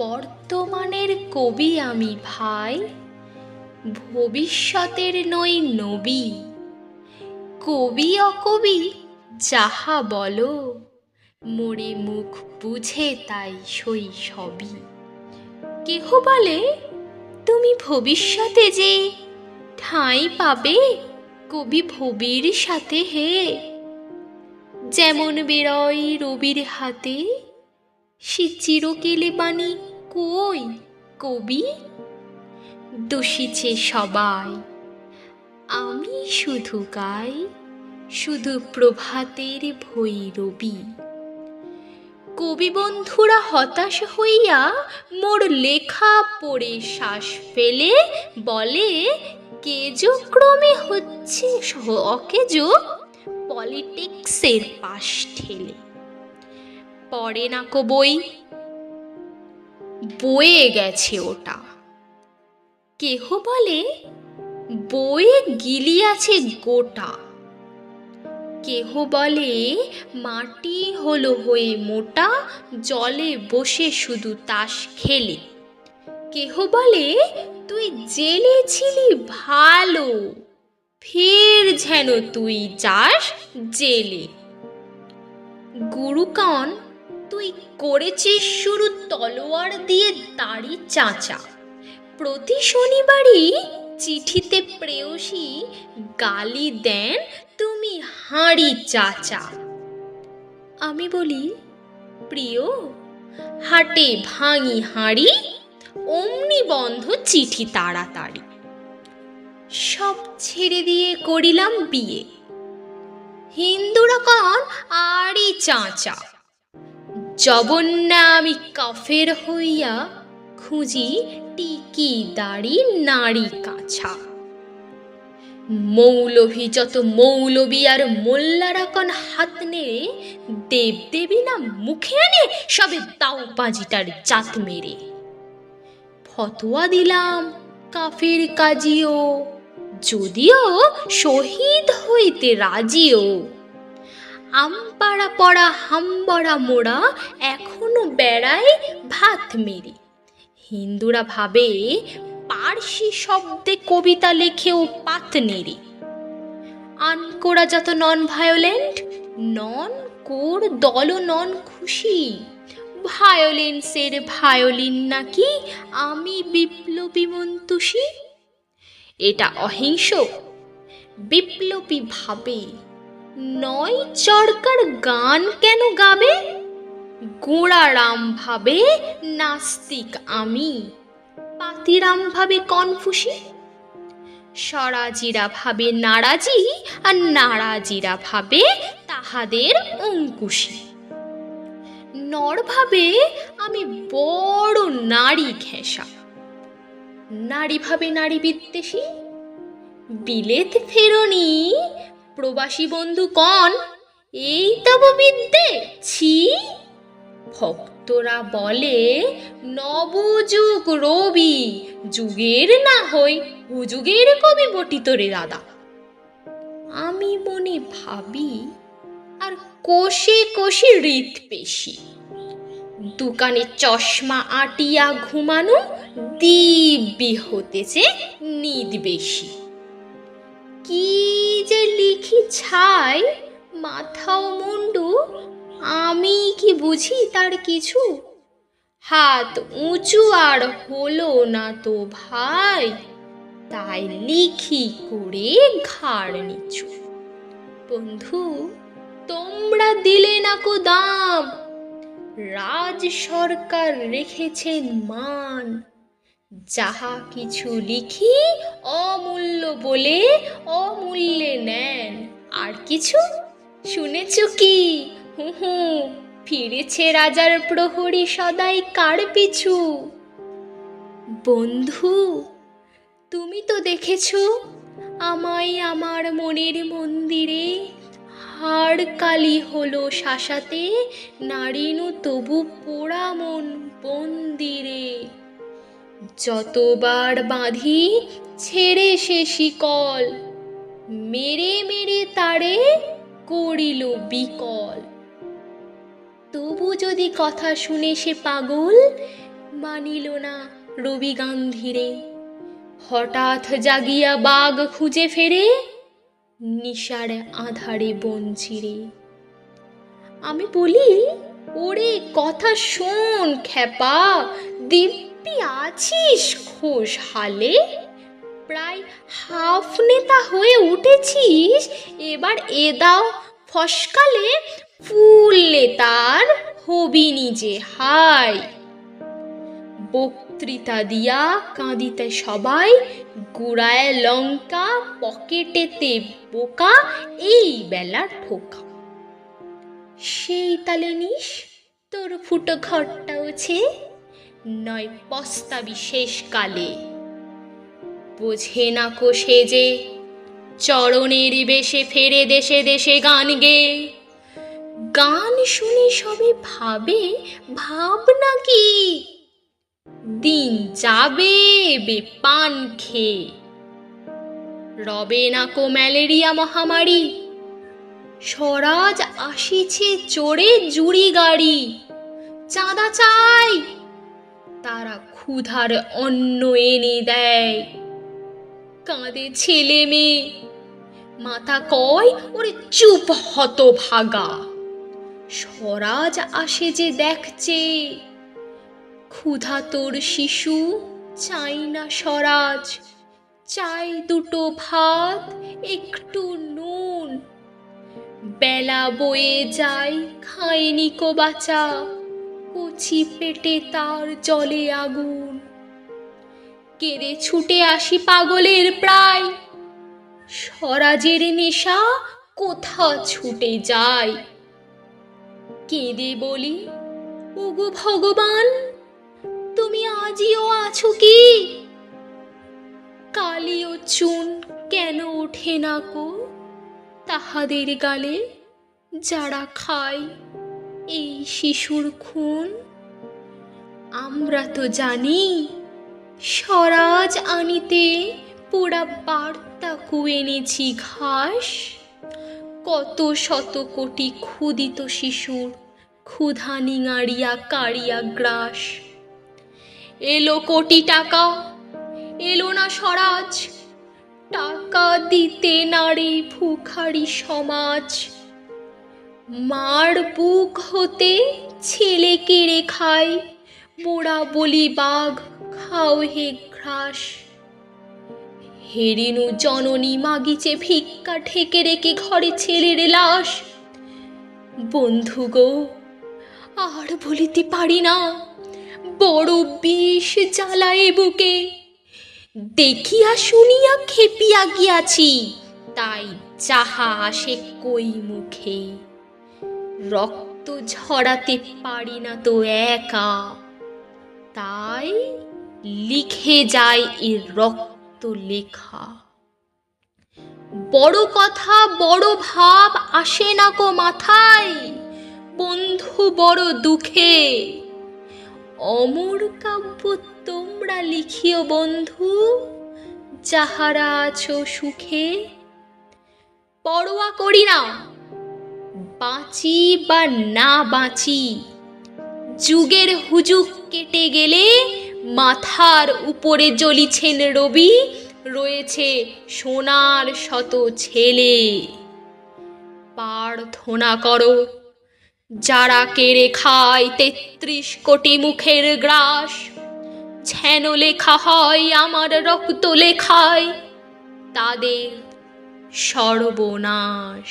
বর্তমানের কবি আমি ভাই, ভবিষ্যতের নই নবী। কবি অকবি যাহা বলো মোরে মুখ বুঝে তাই সই সবই। কেহ বলে, তুমি ভবিষ্যতে যে ঠাঁই পাবে, কবি ভবির সাথে হে। যেমন বেরয় রবির হাতে, সে চিরকেলে বাণী কই, কবি? দোষিছে সবাই। আমি শুধু গাই, শুধু প্রভাতের ভৈরবী কবি বন্ধুরা হতাশ হইয়া মোর লেখা পড়ে শ্বাস ফেলে, বলে, কেজো ক্রমে হচ্ছে অকেজো পলিটিক্সের পাশ ঠেলে। পড়ে না কো বই। বয়ে গেছে ওটা। কেহ বলে, বয়ে গিলিয়াছে গোটা। কেহ বলে, মাটি হলো হয়ে মোটা, জলে বসে শুধু তাস খেলে। কেহ বলে, তুই জেলে ছিলি ভালো, ফের যেন তুই যাস জেলে। গুরুকণ তুই করেছিস শুরু তলোয়ার দিয়ে দাড়ি চাঁচা। প্রতি শনিবারই চিঠিতে প্রেয়সী গালি দেন তুমি হাঁড়ি চাচা। আমি বলি, প্রিয়, হাটে ভাঙি হাঁড়ি, অমনি বন্ধ চিঠি তাড়াতাড়ি। সব ছেড়ে দিয়ে করিলাম বিয়ে। হিন্দুরা কন আরই চাঁচা। জবন্যা আমি কাফের হইয়া খুঁজি টিকি দাড়ি নাড়ি কাছা। মৌলভী যত মৌলবী আর মোল্লারা কন হাত নেড়ে, দেবদেবী না মুখে আনে সবে তাও পাঁজিটার জাত মেরে। ফতোয়া দিলাম কাফের কাজিও, যদিও শহীদ হইতে রাজিও। আমপাড়া পড়া হাম্বড়া মোড়া এখনও বেড়ায় ভাত মেরে। হিন্দুরা ভাবে পার্সি শব্দে কবিতা লেখেও পাত নেড়ে। আনকোরা যত নন ভায়োলেন্ট নন কোর দল নন খুশি ভায়োলেন্সের ভায়োলিন নাকি আমি বিপ্লবী মন্তুষী? এটা অহিংস বিপ্লবী ভাবে নয় চরকার গান কেন গাবে? গোড়ারাম ভাবে নাস্তিক আমি। পাতিরাম ভাবে কনফুসি। স্বরাজিরা ভাবে নারাজি আর নারাজিরা ভাবে তাহাদের অঙ্কুশি। নর ভাবে আমি বড় নারী ঘেঁষা। নারী ভাবে নারী বিদ্বেষী। বিলেত ফেরনি প্রবাসী বন্ধু কন? এই তব বিদ্যে, ছি। ভক্তরা বলে, নবযুগ রবি, যুগের না হই হুযুগের কবি বটিত রে দাদা আমি মনে ভাবি, আর কোষে কোষে হৃদ পেশি। দোকানে চশমা আটিয়া ঘুমানো, দিব্যি হতেছে নিদ বেশি। কি যে লিখি ছাই, মাথাও মুন্ডু, আমি কি বুঝি তার কিছু? হাত উঁচু আর হলো না তো ভাই, তাই লিখি করে ঘাড় নিচু। বন্ধু, তোমরা দিলে না কো দাম, রাজ সরকার রেখেছেন মান। যাহা কিছু লিখি অমূল্য বলে অমূল্যে নেন। আর কিছু? শুনেছ কি? হু হু। ফিরেছে রাজার প্রহরী সদাই কার পিছু? বন্ধু, তুমি তো দেখেছ আমায় আমার মনের মন্দিরে হাড় কালি হলো শাসাতে, নারীনু তবু পোড়া মন বন্দিরে। যতবার বাঁধি ছেড়ে সে শিকল, মেরে মেরে তারে করিল বিকল। তবু যদি কথা শুনে সে পাগল, মানিল না রবি গান্ধীরে হঠাৎ জাগিয়া বাঘ খুঁজে ফেরে, নিশার আধারে বঞ্চিরে আমি বলি, ওরে কথা শোন, খ্যাপা, দিব্যি আছিস খোশ হালে প্রায় হাফ নেতা হয়ে উঠেছিস, এবার এ দাও ফসকালে ফুল নেতার হবি নিজে হাই। বক্তৃতা দিয়া কাঁদিতে সবাই, গুড়ায় লঙ্কা, পকেটেতে বোকা, এই বেলা ঠোকা। সেই তালে নিস, তোর ফুটো ঘরটা উছে নয় পস্তাবি শেষ কালে বোঝে না কোষে যে চরণের বেশে ফেরে দেশে দেশে গান গে। গান শুনে সবে ভাবে ভাব নাকি দিন যাবে বে পান খেয়ে। রবে না কো ম্যালেরিয়া মহামারী। স্বরাজ আসিছে চড়ে জুড়ি গাড়ি। চাঁদা চাই তারা ক্ষুধার অন্ন এনে দেয়। কাঁদে ছেলে মেয়ে। মাথা কয়, ওরে চুপ হত ভাগা স্বরাজ আসে যে দেখছে। ক্ষুধা তোর শিশু, চাই না স্বরাজ। চাই দুটো ভাত, একটু নুন। বেলা বয়ে যায়, খায়নি কো বাঁচা। কচি পেটে তার জলে আগুন। কেড়ে ছুটে আসি পাগলের প্রায়। স্বরাজের নেশা কোথা ছুটে যায়? কেঁদে বলি, ওগো ভগবান, তুমি আজিও আছো কি? কালিও চুন কেন ওঠে না কো? তাহাদের গালে যারা খায়, এই শিশুর খুন আমরা তো জানি, স্বরাজ আনিতে পোড়া বার্তা কুয়েনেছি ঘাস। কত শত কোটি ক্ষুদিত শিশুর ক্ষুধা নিঙাড়িয়া কাড়িয়া গ্রাস। এলো কোটি টাকা, এলো না স্বরাজ, টাকা দিতে নারে ভুখারি সমাজ। মার বুক হতে ছেলে কেড়ে খায় মোড়া বলি বাঘ, খাও হে ঘ্রাস। হেরিনু জননী মাগিচে ভিক্ষা ঠেকে রেখে ঘরে ছেলের লাশ। বন্ধু গো, আর বলিতে পারি না, বড় বিষ জ্বালায় বুকে। দেখিয়া শুনিয়া খেপিয়া গিয়াছি, তাই যাহা আসে কই মুখে। রক্ত ঝরাতে পারি না তো একা। তাই লিখে যায় এর রক্ত লেখা। বড় কথা, বড় ভাব আসে না কো মাথায়, বন্ধু বড় দুঃখে। অমর কাব্য তোমরা লিখিও বন্ধু, যাহারা আছো সুখে। পরোয়া করি না, বাঁচি বা না বাঁচি, যুগের হুজুক কেটে গেলে মাথার উপরে জ্বলিছেন রবি, রয়েছে সোনার শত ছেলে। প্রার্থনা করো, যারা কেড়ে খায় তেত্রিশ কোটি মুখের গ্রাস যেন লেখা হয় আমার রক্ত লেখায়, তাদের সর্বনাশ।